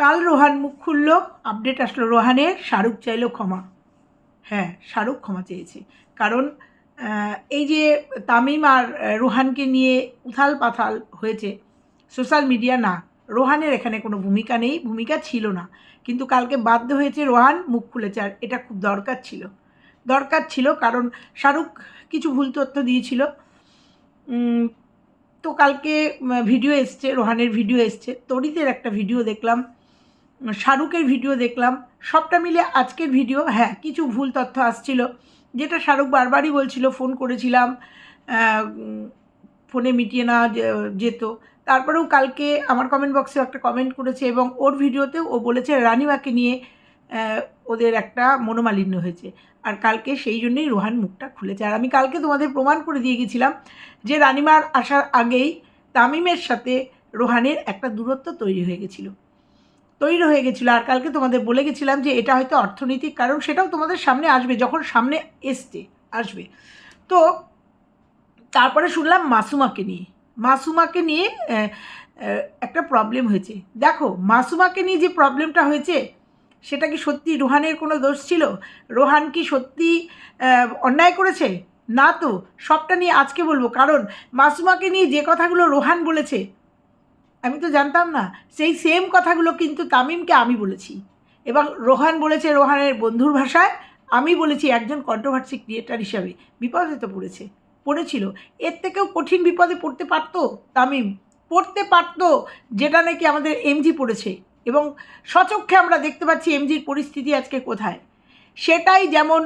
কাল রোহান মুখ খুললো আপডেট আসলো রোহানের শাহরুখ চাইলো ক্ষমা। হ্যাঁ শাহরুখ ক্ষমা চেয়েছে। কারণ এই যে তামিম আর রোহানকে নিয়ে উথাল পাথাল হয়েছে সোশ্যাল মিডিয়া না। রোহানের এখানে কোনো ভূমিকা নেই, ভূমিকা ছিল না। কিন্তু কালকে বাধ্য হয়েছে রোহান মুখ খুলেছে, আর এটা খুব দরকার ছিল। দরকার ছিল কারণ শাহরুখ কিছু ভুল তথ্য দিয়েছিল। তো কালকে ভিডিও এসছে, রোহানের ভিডিও এসছে। তরিতের একটা ভিডিও দেখলাম। শাহরুখের ভিডিও দেখলাম। সবটা মিলে আজকের ভিডিও। হ্যাঁ কিছু ভুল তথ্য আসছিল। যেটা শাহরুখ বারবারই বলছিল, ফোন করেছিলাম ফোনে মিটিয়ে না যেত। তারপরেও কালকে আমার কমেন্ট বক্সেও একটা কমেন্ট করেছে এবং ওর ভিডিওতেও ও বলেছে, রানিমাকে নিয়ে ওদের একটা মনোমালিন্য হয়েছে। আর কালকে সেই জন্যই রোহান মুখটা খুলেছে। আর আমি কালকে তোমাদের প্রমাণ করে দিয়ে গেছিলাম যে রানিমার আসার আগেই তামিমের সাথে রোহানের একটা দূরত্ব তৈরি হয়ে গেছিল। তৈরি হয়ে গেছিল। আর কালকে তোমাদের বলে গেছিলাম যে এটা হয়তো অর্থনৈতিক কারণ, সেটাও তোমাদের সামনে আসবে, যখন সামনে এসছে, আসবে। তো তারপরে শুনলাম মাসুমাকে নিয়ে। মাসুমাকে নিয়ে একটা প্রবলেম হয়েছে। দেখো, মাসুমাকে নিয়ে যে প্রবলেমটা হয়েছে, সেটা কি সত্যি রোহানের কোনো দোষ ছিল? রোহান কি সত্যি অন্যায় করেছে? না তো, সবটা নিয়ে আজকে বলব। কারণ মাসুমাকে নিয়ে যে কথাগুলো রোহান বলেছে আমি তো জানতাম না। সেই সেম কথাগুলো কিন্তু তামিমকে আমি বলেছি। এবং রোহান বলেছে রোহানের বন্ধুর ভাষায়, আমি বলেছি একজন কন্ট্রোভার্সি ক্রিয়েটার হিসাবে। বিপদে তো পড়েছে, পড়েছিল। এর থেকেও কঠিন বিপদে পড়তে পারতো তামিম। পড়তে পারতো, যেটা নাকি আমাদের এমজি পড়েছে। এবং সচক্ষে আমরা দেখতে পাচ্ছি এমজির পরিস্থিতি আজকে কোথায়। সেটাই যেমন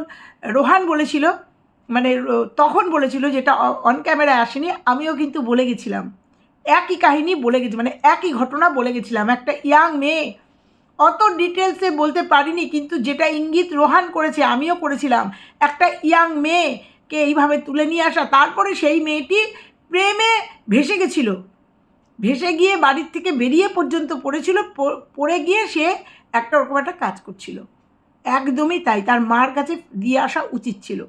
রোহান বলেছিল মানে তখন বলেছিল যেটা অন ক্যামেরায় আসেনি, আমিও কিন্তু বলে গেছিলাম। একই কাহিনী বলে গেছি মানে একই ঘটনা বলে গেছিলাম। একটা ইয়াং মেয়ে, অত ডিটেলসে বলতে পারিনি, কিন্তু যেটা ইঙ্গিত রোহান করেছে, আমিও করেছিলাম। একটা ইয়াং মেয়েকে এইভাবে তুলে নিয়ে আসা, তারপরে সেই মেয়েটি প্রেমে ভেসে গেছিল। ভেসে গিয়ে বাড়ির থেকে বেরিয়ে পর্যন্ত পড়েছিল পড়ে গিয়ে সে একটা ওরকম একটা কাজ করছিল। একদমই তাই, তার মার কাছে দিয়ে আসা উচিত ছিল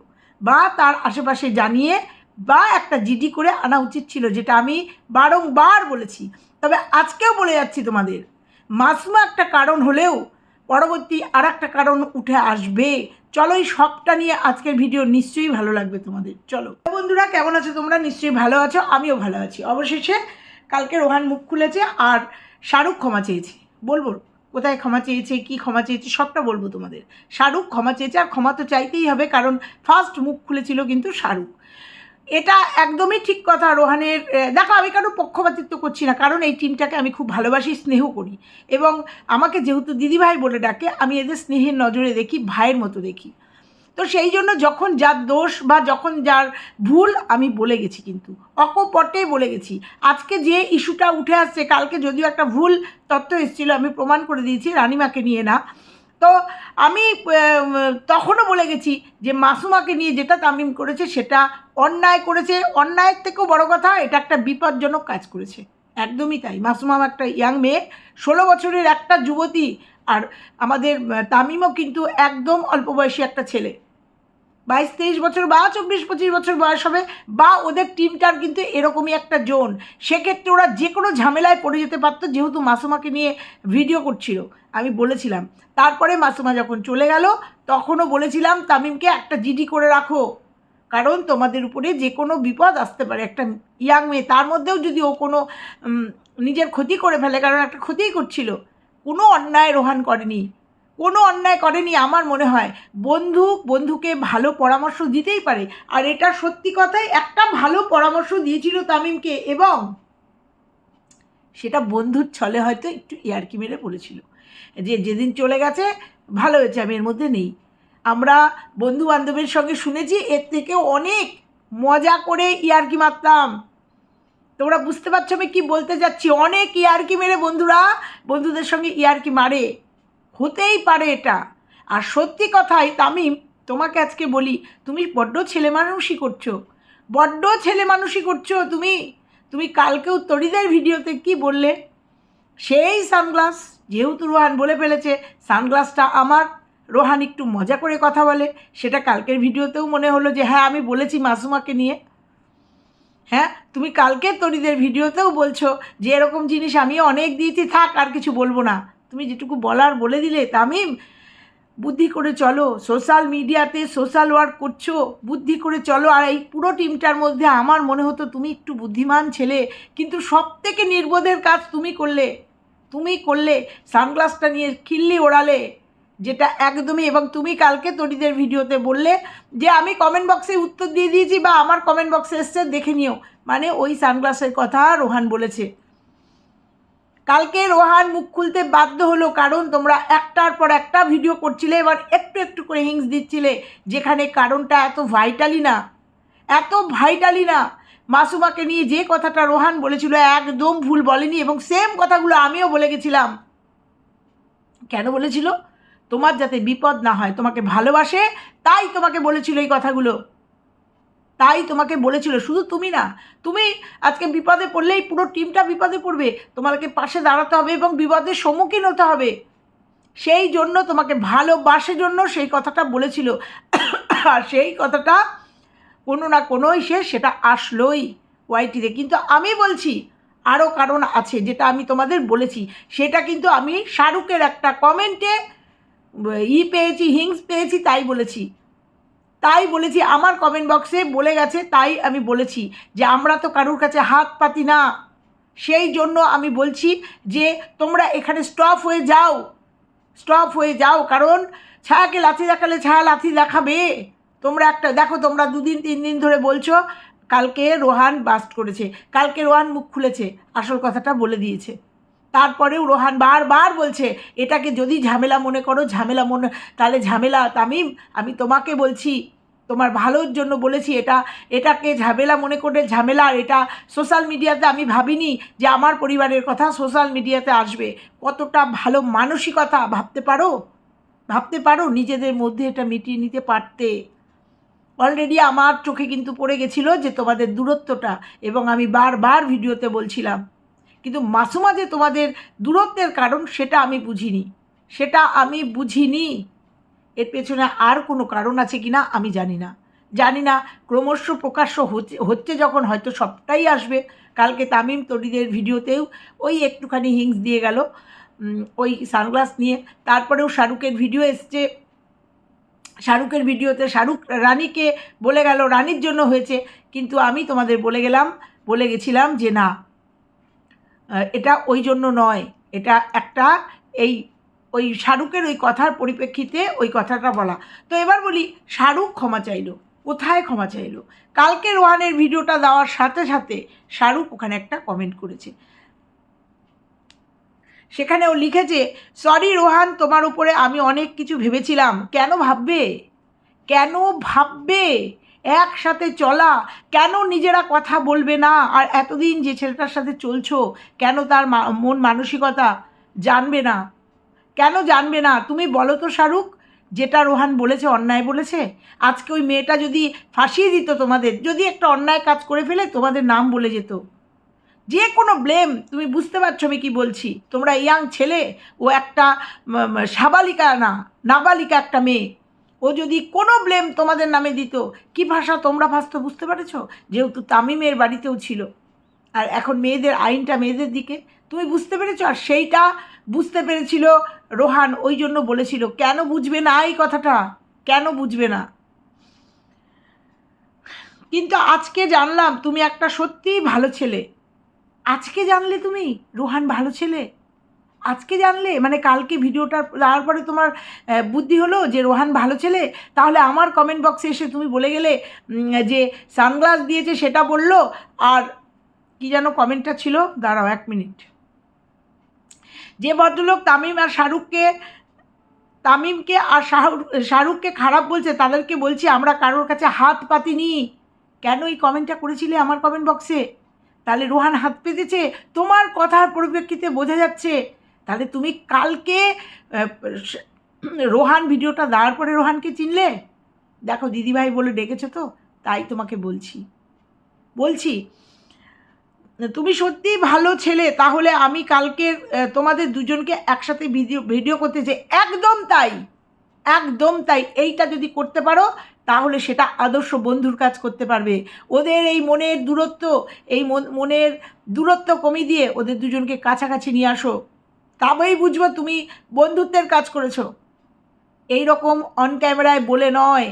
বা তার আশেপাশে জানিয়ে বা একটা জিডি করে আনা উচিত ছিল, যেটা আমি বারংবার বলেছি। তবে আজকেও বলে যাচ্ছি তোমাদের, মাসুমা একটা কারণ হলেও পরবর্তী আর একটা কারণ উঠে আসবে। চলো এই সবটা নিয়ে আজকের ভিডিও নিশ্চয়ই ভালো লাগবে তোমাদের, চলো। বন্ধুরা, কেমন আছো তোমরা? নিশ্চয়ই ভালো আছো, আমিও ভালো আছি। অবশেষে কালকে রোহান মুখ খুলেছে আর শাহরুখ ক্ষমা চেয়েছে। বলব, কোথায় ক্ষমা চেয়েছে, কি ক্ষমা চেয়েছে, সবটা বলব তোমাদের। শাহরুখ ক্ষমা চেয়েছে, আর ক্ষমা তো চাইতেই হবে, কারণ ফার্স্ট মুখ খুলেছিল কিন্তু শাহরুখ। এটা একদমই ঠিক কথা রোহানের দেখো আমি কারও পক্ষপাতিত্ব করছি না, কারণ এই টিমটাকে আমি খুব ভালোবাসি, স্নেহ করি। এবং আমাকে যেহেতু দিদিভাই বলে ডাকে, আমি এদের স্নেহের নজরে দেখি, ভাইয়ের মতো দেখি। তো সেই জন্য যখন যার দোষ বা যখন যার ভুল, আমি বলে গেছি কিন্তু। অকপটে বলে গেছি। আজকে যে ইস্যুটা উঠে আসছে, কালকে যদিও একটা ভুল তথ্য এসেছিল, আমি প্রমাণ করে দিয়েছি, রানিমাকে নিয়ে না। তো আমি তখনও বলে গেছি যে মাসুমাকে নিয়ে যেটা তামিম করেছে সেটা অন্যায় করেছে। অন্যায়ের থেকেও বড় কথা, এটা একটা বিপজ্জনক কাজ করেছে। একদমই তাই। মাসুমাম একটা ইয়াং মেয়ে, ষোলো বছরের একটা যুবতী, আর আমাদের তামিমও কিন্তু একদম অল্প বয়সী একটা ছেলে। বাইশ, তেইশ বছর বা চব্বিশ, পঁচিশ বছর বয়স হবে বা ওদের টিমটার কিন্তু এরকমই একটা জোন। সেক্ষেত্রে ওরা যে কোনো ঝামেলায় পড়ে যেতে পারতো, যেহেতু মাসুমাকে নিয়ে ভিডিও করছিল, আমি বলেছিলাম। তারপরে মাসুমা যখন চলে গেল, তখনও বলেছিলাম, তামিমকে একটা জিডি করে রাখো, কারণ তোমাদের উপরে যে কোনো বিপদ আসতে পারে। একটা ইয়াং মেয়ে, তার মধ্যেও যদি ও কোনো নিজের ক্ষতি করে ফেলে, কারণ একটা ক্ষতিই করছিল, কোনো অন্যায় রোহান করেনি। কোনো অন্যায় করেনি আমার মনে হয়। বন্ধু বন্ধুকে ভালো পরামর্শ দিতেই পারে। আর এটা সত্যি কথাই একটা ভালো পরামর্শ দিয়েছিল তামিমকে এবং সেটা বন্ধুর ছলে হয়তো একটু ইয়ারকি মেরে বলেছিল যে যেদিন চলে গেছে, ভালো হয়েছে, আমি এর মধ্যে নেই। আমরা বন্ধু বান্ধবের সঙ্গে শুনেছি, এর থেকেও অনেক মজা করে ইয়ারকি মারতাম। তোমরা বুঝতে পারছ আমি কি বলতে যাচ্ছি? অনেক ইয়ারকি মেরে বন্ধুরা বন্ধুদের সঙ্গে ইয়ারকি মারে। হতেই পারে এটা। আর সত্যি কথাই তামিম, তোমাকে আজকে বলি, তুমি বড্ড ছেলে মানুষই করছ। বড্ড ছেলে মানুষই করছ তুমি। তুমি কালকেও তরিদের ভিডিওতে কি বললে? সেই সানগ্লাস, যেহেতু রোহান বলে ফেলেছে, সানগ্লাসটা আমার। রোহান একটু মজা করে কথা বলে, সেটা কালকের ভিডিওতেও মনে হলো যে হ্যাঁ আমি বলেছি মাসুমাকে নিয়ে। হ্যাঁ তুমি কালকে তরিদের ভিডিওতেও বলছো যে এরকম জিনিস আমি অনেক দিয়েছি, থাক, আর কিছু বলব না। তুমি যেটুকু বলার বলে দিলে, তামিম, বুদ্ধি করে চলো। সোশ্যাল মিডিয়াতে সোশ্যাল ওয়ার্ক করছ, বুদ্ধি করে চলো। আর এই পুরো টিমটার মধ্যে আমার মনে হতো তুমি একটু বুদ্ধিমান ছেলে, কিন্তু সব থেকে নির্বোধের কাজ তুমি করলে। তুমি করলে, সানগ্লাসটা নিয়ে খিল্লি ওড়ালে, যেটা একদমই, এবং তুমি কালকে তরিদের ভিডিওতে বললে যে, আমি কমেন্ট বক্সে উত্তর দিয়ে দিয়েছি বা আমার কমেন্ট বক্সে এসছে, দেখে নিও। মানে ওই সানগ্লাসের কথা রোহান বলেছে। কালকে রোহান মুখ খুলতে বাধ্য হলো কারণ তোমরা একটার পর একটা ভিডিও করছিলে, এবার একটু একটু করে হিংস দিচ্ছিলে, যেখানে কারণটা এত ভাইটালি না। এত ভাইটালি না। মাসুমাকে নিয়ে যে কথাটা রোহান বলেছিল একদম ভুল বলেনি এবং সেম কথাগুলো আমিও বলে গেছিলাম। কেন বলেছিল? তোমার যাতে বিপদ না হয়, তোমাকে ভালোবাসে, তাই তোমাকে বলেছিল এই কথাগুলো। তাই তোমাকে বলেছিল, শুধু তুমি না, তুমি আজকে বিপদে পড়লেই পুরো টিমটা বিপদে পড়বে। তোমাকে পাশে দাঁড়াতে হবে এবং বিপদের সম্মুখীন হতে হবে। সেই জন্য তোমাকে ভালোবাসে জন্য সেই কথাটা বলেছিল। আর সেই কথাটা কোনো না কোনোই সে সেটা আসলোই ওয়াইটিতে কিন্তু আমি বলছি আরও কারণ আছে যেটা আমি তোমাদের বলেছি। সেটা কিন্তু আমি শাহরুখের একটা কমেন্টে ই পেয়েছি, হিংস পেয়েছি, তাই বলেছি। তাই বলেছি, আমার কমেন্ট বক্সে বলে গেছে, তাই আমি বলেছি যে আমরা তো কারুর কাছে হাত পাতি না। সেই জন্য আমি বলছি যে তোমরা এখানে স্টপ হয়ে যাও। স্টপ হয়ে যাও, কারণ ছায়াকে লাথি দেখালে ছায়া লাথি দেখাবে। তোমরা একটা, দেখো তোমরা দুদিন, তিন দিন ধরে বলছো, কালকে রোহান বাস্ট করেছে। কালকে রোহান মুখ খুলেছে, আসল কথাটা বলে দিয়েছে। তারপরেও রোহান বারবার বলছে, এটাকে যদি ঝামেলা মনে করো, ঝামেলা মনে, তাহলে ঝামেলা তামিম, আমি তোমাকে বলছি তোমার ভালোর জন্য বলেছি, এটা, এটাকে ঝামেলা মনে করে ঝামেলা, আর এটা সোশ্যাল মিডিয়াতে আমি ভাবিনি যে আমার পরিবারের কথা সোশ্যাল মিডিয়াতে আসবে। কতটা ভালো মানসিকতা ভাবতে পারো? ভাবতে পারো নিজেদের মধ্যে এটা মিটিয়ে নিতে পারতে। অলরেডি আমার চোখে কিন্তু পড়ে গেছিল যে তোমাদের দূরত্বটা, এবং আমি বারবার ভিডিওতে বলছিলাম। কিন্তু মাসুমা যে তোমাদের দূরত্বের কারণ, সেটা আমি বুঝিনি। সেটা আমি বুঝিনি। এর পেছনে আর কোনো কারণ আছে কি না আমি জানি না। জানি না, ক্রমশ প্রকাশ্য হচ্ছে যখন হয়তো সবটাই আসবে, কালকে তামিম তরিদের ভিডিওতেও ওই একটুখানি হিংস দিয়ে গেল ওই সানগ্লাস নিয়ে। তারপরেও শাহরুখের ভিডিও এসছে, শাহরুখের ভিডিওতে শাহরুখ রানীকে বলে গেল, রানীর জন্য হয়েছে। কিন্তু আমি তোমাদের বলে গেলাম, বলে গেছিলাম যে না এটা ওই জন্য নয়, এটা একটা এই ওই শাহরুখের ওই কথার পরিপ্রেক্ষিতে ওই কথাটা বলা। তো এবার বলি, শাহরুখ ক্ষমা চাইলো। কোথায় ক্ষমা চাইলো? কালকে রোহানের ভিডিওটা দেওয়ার সাথে সাথে শাহরুখ ওখানে একটা কমেন্ট করেছে। সেখানে ও লিখেছে সরি রোহান, তোমার উপরে আমি অনেক কিছু ভেবেছিলাম। কেন ভাববে? কেন ভাববে? একসাথে চলা। কেন নিজেরা কথা বলবে না? আর এতদিন যে ছেলেটার সাথে চলছো, কেন তার মন মানসিকতা জানবে না? কেন জানবে না? তুমি বলো তো শাহরুখ, যেটা রোহান বলেছে, অন্যায় বলেছে। আজকে ওই মেয়েটা যদি ফাঁসিয়ে দিত তোমাদের, যদি একটা অন্যায় কাজ করে ফেলে, তোমাদের নাম বলে যেত। যে কোনো ব্লেম, তুমি বুঝতে পারছ আমি কি বলছি? তোমরা ইয়াং ছেলে, ও একটা সাবালিকা না, নাবালিকা একটা মেয়ে। ও যদি কোনো ব্লেম তোমাদের নামে দিত, কি ভাষা তোমরা ভাসতো বুঝতে পেরেছ? যেহেতু তামিমের বাড়িতেও ছিল। আর এখন মেয়েদের আইনটা মেয়েদের দিকে। তুমি বুঝতে পেরেছ? আর সেইটা বুঝতে পেরেছিল রোহান ওই জন্য বলেছিল, কেন বুঝবে না এই কথাটা? কেন বুঝবে না? কিন্তু আজকে জানলাম তুমি একটা সত্যিই ভালো ছেলে। আজকে জানলে তুমি? রোহান ভালো ছেলে? আজকে জানলে? মানে কালকে ভিডিওটা দেওয়ার পরে তোমার বুদ্ধি হলো যে রোহান ভালো ছেলে? তাহলে আমার কমেন্ট বক্সে এসে তুমি বলে গেলে যে সানগ্লাস দিয়েছে সেটা বলল, আর কি যেন কমেন্টটা ছিল? দাঁড়াও এক মিনিট যে ভদ্রলোক তামিম আর শাহরুখকে, তামিমকে আর শাহরুখ শাহরুখকে খারাপ বলছে, তাদেরকে বলছি, আমরা কারোর কাছে হাত পাতিনি। কেন এই কমেন্টটা করেছিলে আমার কমেন্ট বক্সে? তাহলে রোহান হাত পেতেছে? তোমার কথার পরিপ্রেক্ষিতে বোঝা যাচ্ছে। তাহলে তুমি কালকে রোহান ভিডিওটা দেওয়ার পরে রোহানকে চিনলে? দেখো দিদিভাই বলে ডেকেছো তো, তাই তোমাকে বলছি। বলছি তুমি সত্যিই ভালো ছেলে, তাহলে আমি কালকে তোমাদের দুজনকে একসাথে ভিডিও ভিডিও করতে চাই। একদম তাই একদম তাই। এইটা যদি করতে পারো, তাহলে সেটা আদর্শ বন্ধুর কাজ করতে পারবে। ওদের এই মনের দূরত্ব, এই মনের দূরত্ব কমিয়ে দিয়ে ওদের দুজনকে কাছাকাছি নিয়ে আসো। তবেই বুঝব তুমি বন্ধুত্বের কাজ করেছ। এই রকম অন ক্যামেরায় বলে নয়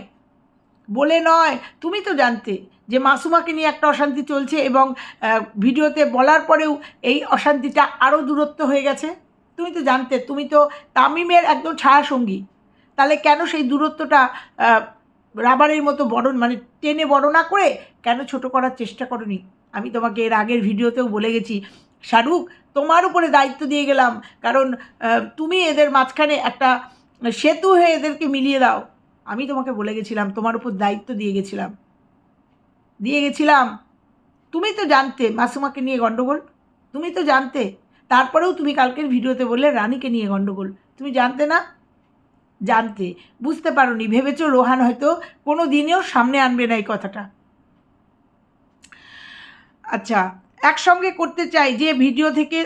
বলে নয়। তুমি তো জানতে যে মাসুমাকে নিয়ে একটা অশান্তি চলছে এবং ভিডিওতে বলার পরেও এই অশান্তিটা আরও দূরত্ব হয়ে গেছে। তুমি তো জানতে, তুমি তো তামিমের একদম ছায়াসঙ্গী। তাহলে কেন সেই দূরত্বটা রাবারের মতো বড় মানে টেনে বড় না করে কেন ছোট করার চেষ্টা করনি? আমি তোমাকে এর আগের ভিডিওতেও বলে গেছি, শাহরুখ, তোমার উপরে দায়িত্ব দিয়ে গেলাম। কারণ তুমি এদের মাঝখানে একটা সেতু হয়ে এদেরকে মিলিয়ে দাও। আমি তোমাকে বলে গেছিলাম, তোমার উপর দায়িত্ব দিয়ে গেছিলাম। দিয়ে গেছিলাম। তুমি তো জানতে, মাসুমাকে নিয়ে গণ্ডগোল তুমি তো জানতে। তারপরেও তুমি কালকের ভিডিওতে বললে রানীকে নিয়ে গণ্ডগোল তুমি জানতে না? জানতে। বুঝতে পারোনি। ভেবেছো রোহান হয়তো কোনো দিনেও সামনে আনবে না এই কথাটা। আচ্ছা একসঙ্গে করতে চাই। যে ভিডিও থেকে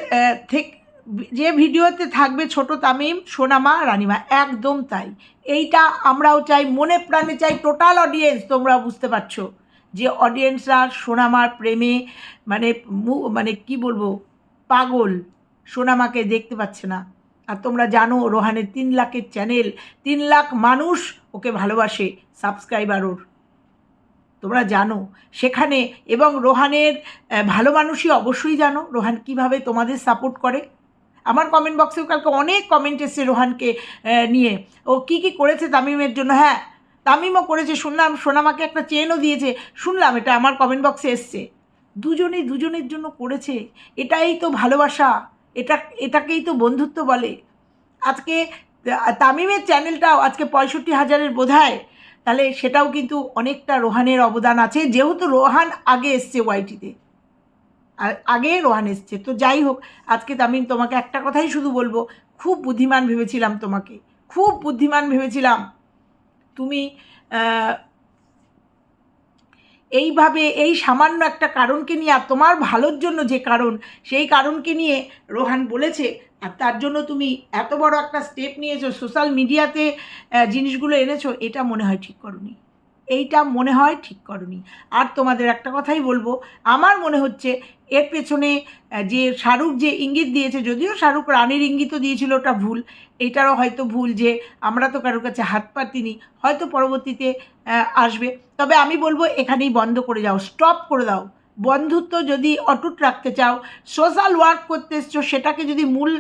যে ভিডিওতে থাকবে ছোট তামিম, সোনামা, রানিমা, একদম তাই। এইটা আমরাও চাই, মনে প্রাণে চাই, টোটাল অডিয়েন্স তোমরা বুঝতে পারছ। যে অডিয়েন্সরা সোনামার প্রেমে মানে মানে কি বলব, পাগল, সোনামাকে দেখতে পাচ্ছে না। আর তোমরা জানো রোহানের তিন লাখের চ্যানেল তিন লাখ মানুষ ওকে ভালোবাসে সাবস্ক্রাইবার ওর তোমরা জানো। সেখানে এবং রোহানের ভালো মানুষই অবশ্যই জানো রোহান কীভাবে তোমাদের সাপোর্ট করে। আমার কমেন্ট বক্সেও কালকে অনেক কমেন্ট এসছে রোহানকে নিয়ে। ও কি কি করেছে তামিমের জন্য? হ্যাঁ তামিমও করেছে, শুনলাম সোনামাকে একটা চেনও দিয়েছে, শুনলাম এটা আমার কমেন্ট বক্সে এসছে। দুজনেই দুজনের জন্য করেছে, এটাই তো ভালোবাসা, এটা, এটাকেই তো বন্ধুত্ব বলে। আজকে তামিমের চ্যানেলটাও আজকে পঁয়ষট্টি হাজারের বোধহয়, তাহলে সেটাও কিন্তু অনেকটা রোহানের অবদান আছে, যেহেতু রোহান আগে এসছে ওয়াইটিতে আর আগে রোহান এসছে, তো যাই হোক, আজকে তামিম তোমাকে একটা কথাই শুধু বলব, খুব বুদ্ধিমান ভেবেছিলাম তোমাকে, খুব বুদ্ধিমান ভেবেছিলাম। তুমি এইভাবে এই সামান্য একটা কারণকে নিয়ে আর তোমার ভালোর জন্য যে কারণ, সেই কারণকে নিয়ে রোহান বলেছে আর তার জন্য তুমি এত বড় একটা স্টেপ নিয়েছো সোশ্যাল মিডিয়াতে জিনিসগুলো এনেছো, এটা মনে হয় ঠিক করনি। এইটা মনে হয় ঠিক করনি। আর তোমাদের একটা কথাই বলব, আমার মনে হচ্ছে এর পেছনে যে শাহরুখ যে ইঙ্গিত দিয়েছে, যদিও শাহরুখ রানীর ইঙ্গিতও দিয়েছিল ওটা ভুল, এটারও হয়তো ভুল যে আমরা তো কারোর কাছে হাত পাতিনি, হয়তো পরবর্তীতে আসবে। তবে আমি বলব এখানেই বন্ধ করে যাও স্টপ করে দাও। বন্ধুত্ব যদি অটুট রাখতে চাও সোশ্যাল ওয়ার্ক করতে এসছো, সেটাকে যদি মূল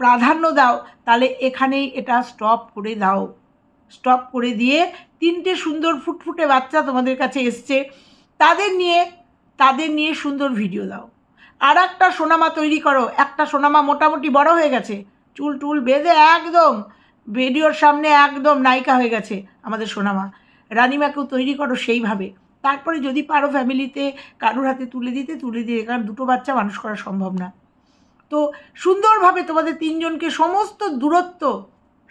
প্রাধান্য দাও, তাহলে এখানেই এটা স্টপ করে দাও। স্টপ করে দিয়ে তিনটে সুন্দর ফুটফুটে বাচ্চা তোমাদের কাছে এসছে। তাদের নিয়ে তাদের নিয়ে সুন্দর ভিডিও দাও। আর একটা সোনামা তৈরি করো। একটা সোনামা মোটামুটি বড় হয়ে গেছে। চুল টুল বেঁধে একদম ভিডিওর সামনে একদম নায়িকা হয়ে গেছে আমাদের সোনামা। রানিমাকেও তৈরি করো সেইভাবে। তারপরে যদি পারো ফ্যামিলিতে কারুর হাতে তুলে দিতে, তুলে দিয়ে, কারণ দুটো বাচ্চা মানুষ করা সম্ভব না। তো সুন্দরভাবে তোমাদের তিনজনকে সমস্ত দূরত্ব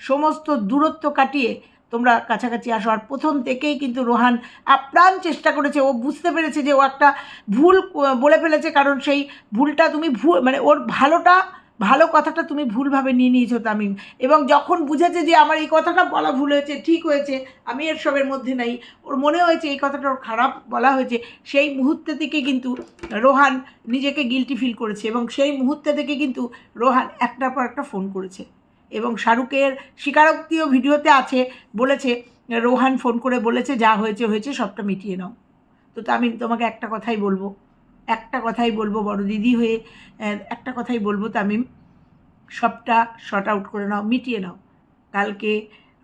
সমস্ত দূরত্ব কাটিয়ে তোমরা কাছাকাছি আসো। আর প্রথম থেকেই কিন্তু রোহান আপ্রাণ চেষ্টা করেছে। ও বুঝতে পেরেছে যে ও একটা ভুল বলে ফেলেছে। কারণ সেই ভুলটা তুমি ভুল মানে ওর ভালোটা, ভালো কথাটা তুমি ভুলভাবে নিয়ে নিয়েছো তামিম। এবং যখন বুঝেছে যে আমার এই কথাটা বলা ভুল হয়েছে, ঠিক হয়েছে, আমি এর সবের মধ্যে নাই, ওর মনে হয়েছে এই কথাটা ওর খারাপ বলা হয়েছে, সেই মুহূর্তে থেকে কিন্তু রোহান নিজেকে গিলটি ফিল করেছে। এবং সেই মুহূর্তে থেকে কিন্তু রোহান একটার পর একটা ফোন করেছে। এবং শাহরুখের স্বীকারোক্তিও ভিডিওতে আছে, বলেছে, রোহান ফোন করে বলেছে, যা হয়েছে হয়েছে, সবটা মিটিয়ে নাও। তো আমি তোমাকে একটা কথাই বলব, একটা কথাই বলব, বড় দিদি হয়ে একটা কথাই বলব তামিম, সবটা শর্ট আউট করে নাও, মিটিয়ে নাও। কালকে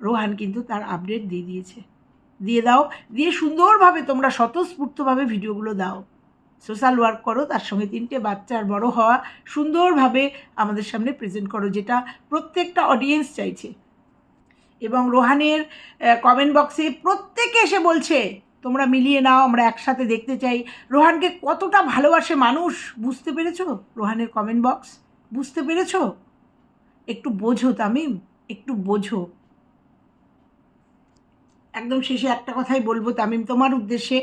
রোহান কিন্তু তার আপডেট দিয়ে দিয়েছে। দিয়ে দাও, দিয়ে সুন্দরভাবে তোমরা স্বতঃস্ফূর্তভাবে ভিডিওগুলো দাও। সোশ্যাল ওয়ার্ক করো, তার সঙ্গে তিনটে বাচ্চার বড় হওয়া, সুন্দরভাবে আমাদের সামনে প্রেজেন্ট করো, যেটা প্রত্যেকটা অডিয়েন্স চাইছে। এবং রোহানের কমেন্ট বক্সে প্রত্যেকে এসে বলছে, তোমরা মিলিয়ে নাও, আমরা একসাথে দেখতে চাই। রোহানকে কতটা ভালোবাসে মানুষ, বুঝতে পেরেছ? রোহানের কমেন্ট বক্স বুঝতে পেরেছ? একটু বোঝো তামিম, একটু বোঝো। একদম শেষে একটা কথাই বলব তামিম, তোমার উদ্দেশ্যে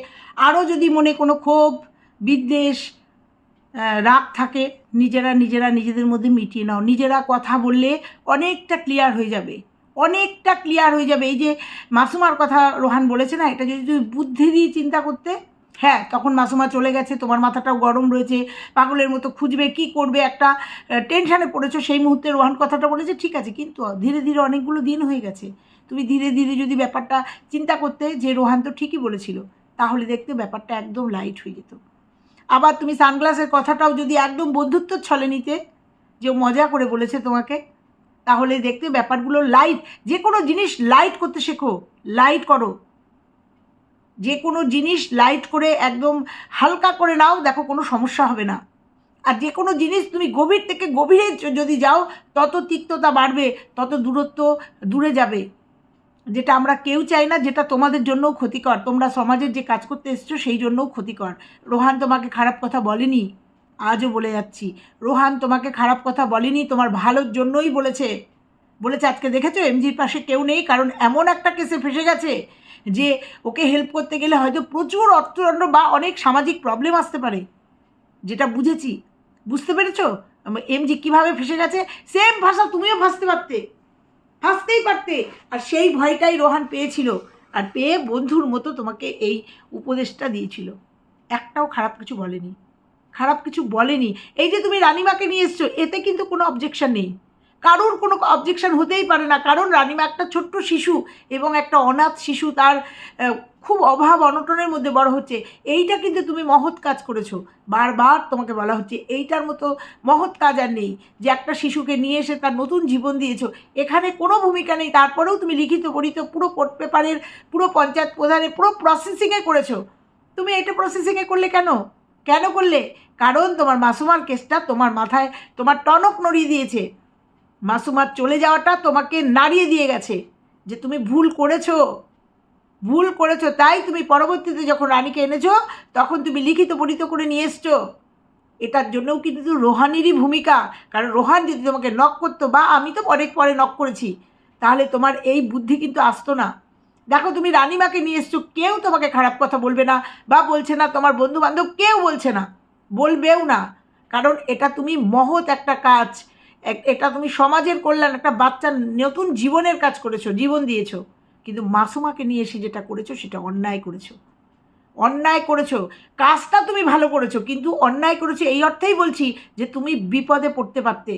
আরও যদি মনে কোনো ক্ষোভ বিদ্বেষ রাগ থাকে, নিজেরা নিজেরা নিজেদের মধ্যে মিটিয়ে নাও। নিজেরা কথা বললে অনেকটা ক্লিয়ার হয়ে যাবে। অনেকটা ক্লিয়ার হয়ে যাবে। এই যে মাসুমার কথা রোহান বলেছে না, এটা যদি তুমি বুদ্ধি দিয়ে চিন্তা করতে হ্যাঁ তখন মাসুমা চলে গেছে, তোমার মাথাটাও গরম রয়েছে, পাগলের মতো খুঁজবে, কি করবে, একটা টেনশানে পড়েছো, সেই মুহূর্তে রোহান কথাটা বলেছে, ঠিক আছে, কিন্তু ধীরে ধীরে অনেকগুলো দিন হয়ে গেছে। তুমি ধীরে ধীরে যদি ব্যাপারটা চিন্তা করতে, যে রোহান তো ঠিকই বলেছিল, তাহলে দেখতে ব্যাপারটা একদম লাইট হয়ে যেত। আবার তুমি সানগ্লাসের কথাটাও যদি একদম বন্ধুত্বর ছলে নিতে, যে মজা করে বলেছে তোমাকে, তাহলে দেখতে ব্যাপারগুলো লাইট যে কোনো জিনিস লাইট করতে শেখো লাইট করো। যে কোনো জিনিস লাইট করে একদম হালকা করে নাও, দেখো কোনো সমস্যা হবে না। আর যে কোনো জিনিস তুমি গভীর থেকে গভীরে যদি যাও, তত তিক্ততা বাড়বে, তত দূরত্ব দূরে যাবে। যেটা আমরা কেউ চাই না, যেটা তোমাদের জন্যও ক্ষতিকর। তোমরা সমাজের যে কাজ করতে এসছো, সেই জন্যও ক্ষতিকর। রোহান তোমাকে খারাপ কথা বলেনি, আজও বলে যাচ্ছি। রোহান তোমাকে খারাপ কথা বলেনি, তোমার ভালোর জন্যই বলেছে। বলেছে আজকে দেখেছ, এমজির পাশে কেউ নেই, কারণ এমন একটা কেসে ফেসে গেছে যে ওকে হেল্প করতে গেলে হয়তো প্রচুর অর্থদণ্ড বা অনেক সামাজিক প্রবলেম আসতে পারে। যেটা বুঝেছি। বুঝতে পেরেছ? এমজি কীভাবে ফেসে গেছে? সেম ভাষা তুমিও ফাঁসতে পারতে ফাঁসতেই পারতে। আর সেই ভয়টাই রোহান পেয়েছিল আর পেয়ে বন্ধুর মতো তোমাকে এই উপদেশটা দিয়েছিল। একটাও খারাপ কিছু বলেনি। খারাপ কিছু বলেনি। এই যে তুমি রানিমাকে নিয়ে এসছো, এতে কিন্তু কোনো অবজেকশন নেই। কারোর কোনো অবজেকশন হতেই পারে না। কারণ রানিমা একটা ছোট্ট শিশু এবং একটা অনাথ শিশু, তার খুব অভাব অনটনের মধ্যে বড় হচ্ছে। এইটা কিন্তু তুমি মহৎ কাজ করেছ। বারবার তোমাকে বলা হচ্ছে, এইটার মতো মহৎ কাজ আর নেই যে একটা শিশুকে নিয়ে এসে তার নতুন জীবন দিয়েছ। এখানে কোনো ভূমিকা নেই। তারপরেও তুমি লিখিত পড়িত পুরো কোর্ট পেপারের পুরো পঞ্চায়েত প্রধানের, পুরো প্রসেসিংয়ে করেছ। তুমি এটা প্রসেসিংয়ে করলে কেন? কেন করলে? কারণ তোমার মাসুমার কেসটা তোমার মাথায়, তোমার টনক নড়িয়ে দিয়েছে। মাসুমার চলে যাওয়াটা তোমাকে নাড়িয়ে দিয়ে গেছে যে তুমি ভুল করেছ। ভুল করেছ, তাই তুমি পরবর্তীতে যখন রানীকে এনেছো, তখন তুমি লিখিত পরিত করে নিয়ে এসছো। এটার জন্যও কিন্তু রোহানেরই ভূমিকা। কারণ রোহান যদি তোমাকে নক করতো, বা আমি তো অনেক পরে নক করেছি, তাহলে তোমার এই বুদ্ধি কিন্তু আসতো না। দেখো, তুমি রানীমাকে নিয়ে এসছো, কেউ তোমাকে খারাপ কথা বলবে না, বা বলছে না, তোমার বন্ধু বান্ধব কেউ বলছে না। বলবেও না। কারণ এটা তুমি মহৎ একটা কাজ। এটা তুমি সমাজের কল্যাণ, একটা বাচ্চার নতুন জীবনের কাজ করেছ, জীবন দিয়েছ। কিন্তু মাসুমাকে নিয়ে এসে যেটা করেছ, সেটা অন্যায় করেছ। অন্যায় করেছ। কাজটা তুমি ভালো করেছ, কিন্তু অন্যায় করেছ এই অর্থেই বলছি যে তুমি বিপদে পড়তে পারতে।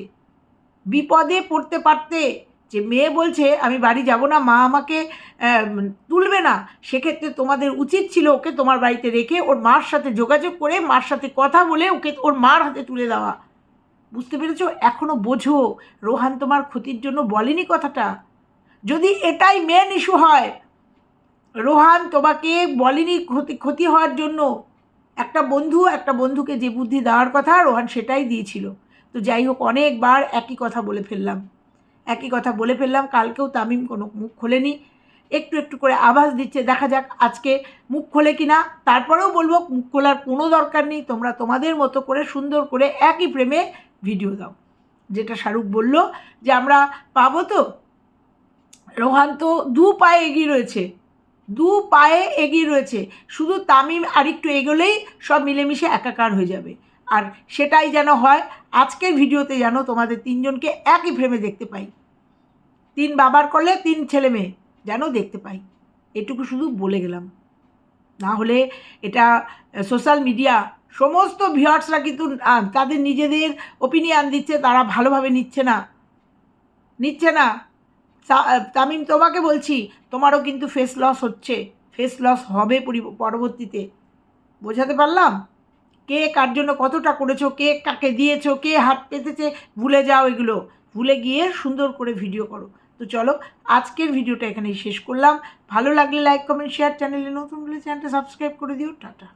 বিপদে পড়তে পারতে। যে মেয়ে বলছে, আমি বাড়ি যাব না, মা আমাকে তুলবে না। সেক্ষেত্রে তোমাদের উচিত ছিল ওকে তোমার বাড়িতে রেখে ওর মার সাথে যোগাযোগ করে, মার সাথে কথা বলে ওকে ওর মার হাতে তুলে দেওয়া। বুঝতে পেরেছ? এখনও বোঝো। রোহান তোমার ক্ষতির জন্য বলেনি কথাটা। যদি এটাই মেন ইস্যু হয়, রোহান তোমাকে বলেনি ক্ষতি ক্ষতি হওয়ার জন্য। একটা বন্ধু, একটা বন্ধুকে যে বুদ্ধি দেওয়ার কথা রোহান সেটাই দিয়েছিল। তো যাই হোক, অনেকবার একই কথা বলে ফেললাম। একই কথা বলে ফেললাম, কালকেও তামিম কোনো মুখ খোলেনি। একটু একটু করে আভাস দিচ্ছে, দেখা যাক আজকে মুখ খোলে কি না তারপরেও বলব, মুখ খোলার কোনো দরকার নেই। তোমরা তোমাদের মতো করে সুন্দর করে একই প্রেমে ভিডিও দাও। যেটা শাহরুখ বলল যে আমরা পাবো তো? রোহান তো দু পায়ে এগিয়ে রয়েছে। দু পায়ে এগিয়ে রয়েছে। শুধু তামিম আরেকটু এগোলেই সব মিলেমিশে একাকার হয়ে যাবে। আর সেটাই যেন হয়, আজকের ভিডিওতে যেন তোমাদের তিনজনকে একই ফ্রেমে দেখতে পাই। তিন বাবার করলে তিন ছেলে মেয়ে যেন দেখতে পাই। এটুকু শুধু বলে গেলাম। না হলে এটা সোশ্যাল মিডিয়া সমস্ত ভিউয়ার্সরা কিন্তু তাদের নিজেদের ওপিনিয়ন দিচ্ছে, তারা ভালোভাবে নিচ্ছে না। নিচ্ছে না। তামিম, তোমাকে বলছি, তোমারও কিন্তু ফেস লস হচ্ছে। ফেস লস হবে পরবর্তীতে। বোঝাতে পারলাম? কে কার জন্য কতটা করেছ, কে কাকে দিয়েছ, কে হাত পেতেছে, ভুলে যাও এগুলো। ভুলে গিয়ে সুন্দর করে ভিডিও করো। তো চলো, আজকের ভিডিওটা এখানেই শেষ করলাম। ভালো লাগলে লাইক কমেন্ট শেয়ার চ্যানেলে নতুন হলে চ্যানেলটা সাবস্ক্রাইব করে দিও। টাটা।